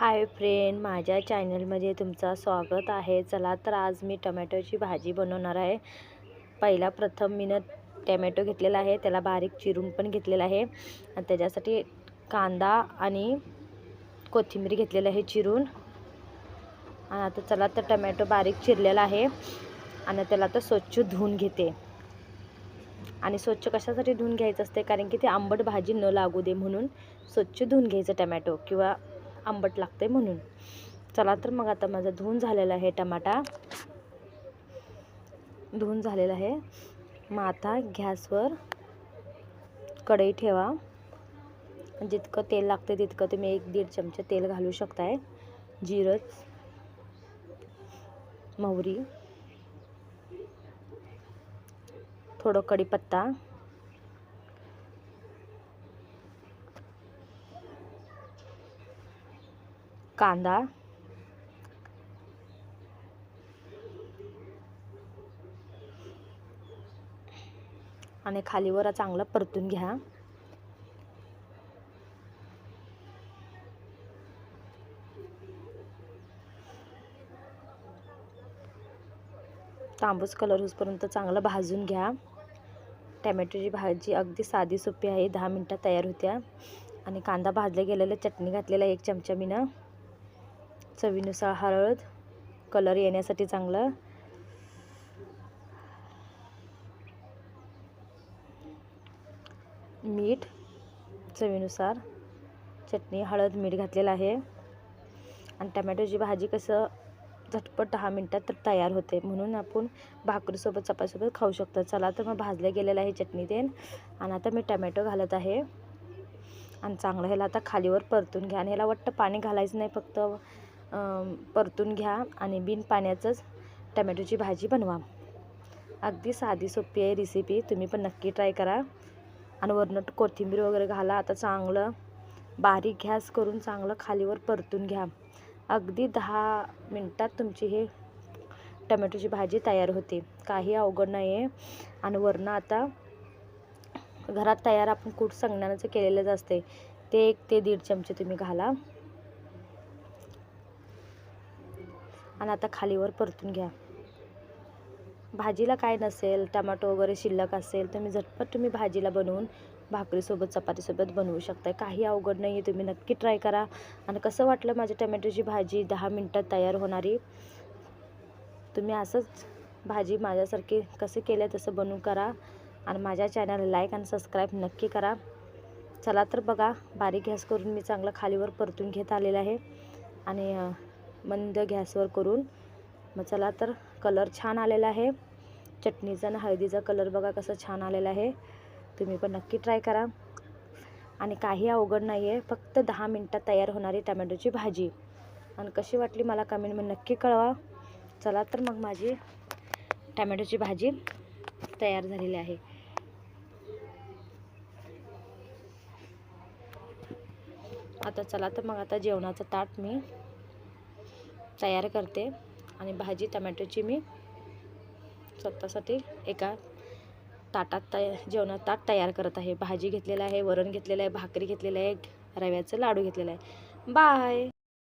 Hi friend माझ्या चॅनलमध्ये तुमचं स्वागत आहे. चला तर आज मी टमॅटोची भाजी बनवणार आहे. पहिला प्रथम मीनं टमॅटो घेतलेला आहे त्याला बारीक चिरून पण घेतलेला आहे. आणि त्याच्यासाठी कांदा आणि कोथिंबीर घेतलेलं आहे चिरून. आणि आता चला तर टमॅटो बारीक चिरलेला आहे. आणि त्याला आता स्वच्छ धुवून घेते. आणि स्वच्छ कशासाठी धुवून घ्यायचं असते कारण की ते आंबट भाजी न लागू दे म्हणून स्वच्छ धुवून घ्यायचं टमॅटो किंवा आंबट लागते म्हणून. चला तर मग आता माझा धुवून झालेला आहे टमाटा. धुवून झालेला आहे. मग आता गॅसवर कढई ठेवा. जितकं तेल लागते तितकं तुम्ही एक दीड चमचे तेल घालू शकताय. जिरं मोहरी थोडं कढीपत्ता कांदा. आणि खालीवर चांगलं परतून घ्या. तांबूस कलर होसपर्यंत चांगलं भाजून घ्या. टमॅटोची भाजी अगदी साधी सोपी आहे दहा मिनटात तयार होत्या. आणि कांदा भाजल्या गेलेला चटणी घातलेला एक चमचा मीनं. चवीनुसार हळद कलर येण्यासाठी चांगलं. मीठ चवीनुसार. चटणी हळद मीठ घातलेलं आहे. आणि टमॅटोची भाजी कसं झटपट दहा मिनटात तर तयार होते. म्हणून आपण भाकरीसोबत चपातीसोबत खाऊ शकतो. चला तर मग भाजलं गेलेलं आहे चटणी देन आणि आता मी टमॅटो घालत आहे. आणि चांगलं ह्याला आता खालीवर परतून घ्या. आणि ह्याला वाटतं पाणी घालायचं नाही. फक्त परतून घ्या आणि बिन पाण्याचंच टमॅटोची भाजी बनवा. अगदी साधी सोपी आहे रेसिपी तुम्ही पण नक्की ट्राय करा. आणि वरनं कोथिंबीर वगैरे घाला. आता चांगलं बारीक गॅस करून चांगलं खालीवर परतून घ्या. अगदी दहा मिनटात तुमची हे टमॅटोची भाजी तयार होते. काही अवघड नाही आहे आणि वरनं आता घरात तयार आपण कूट संगण्याचं केलेलंच असते. ते एक ते दीड चमचे तुम्ही घाला. आणि आता खालीवर परतून घ्या. भाजीला काय नसेल टमाटो वगैरे शिल्लक असेल तुम्ही झटपट तुम्ही भाजीला बनवून भाकरीसोबत चपातीसोबत बनवू शकता काही अवघड नाही आहे तुम्ही नक्की ट्राय करा. आणि कसं वाटलं माझ्या टमॅटोची भाजी दहा मिनटात तयार होणारी? तुम्ही असंच भाजी माझ्यासारखी कसं केलं तसं बनवून करा. आणि माझ्या चॅनल लाईक आणि सबस्क्राईब नक्की करा. चला तर बघा बारीक गॅस करून मी चांगलं खालीवर परतून घेत आलेलं आहे. आणि मंद गॅसवर करून. मग चला तर कलर छान आलेला आहे. चटणीचा आणि हळदीचा कलर बघा कसं छान आलेला आहे. तुम्ही पण नक्की ट्राय करा. आणि काही अवघड नाही आहे फक्त दहा मिनटात तयार होणारी टमॅटोची भाजी. आणि कशी वाटली मला कमेंटमध्ये नक्की कळवा. चला तर मग माझी टमॅटोची भाजी तयार झालेली आहे. आता चला तर मग आता जेवणाचं ताट मी तयार करते आणि भाजी टमॅटोची मी स्वतःसाठी एका ताटात तया जेवणात ताट तयार करत आहे. भाजी घेतलेलं आहे वरण घेतलेलं आहे भाकरी घेतलेलं आहे रव्याचं लाडू घेतलेलं आहे. बाय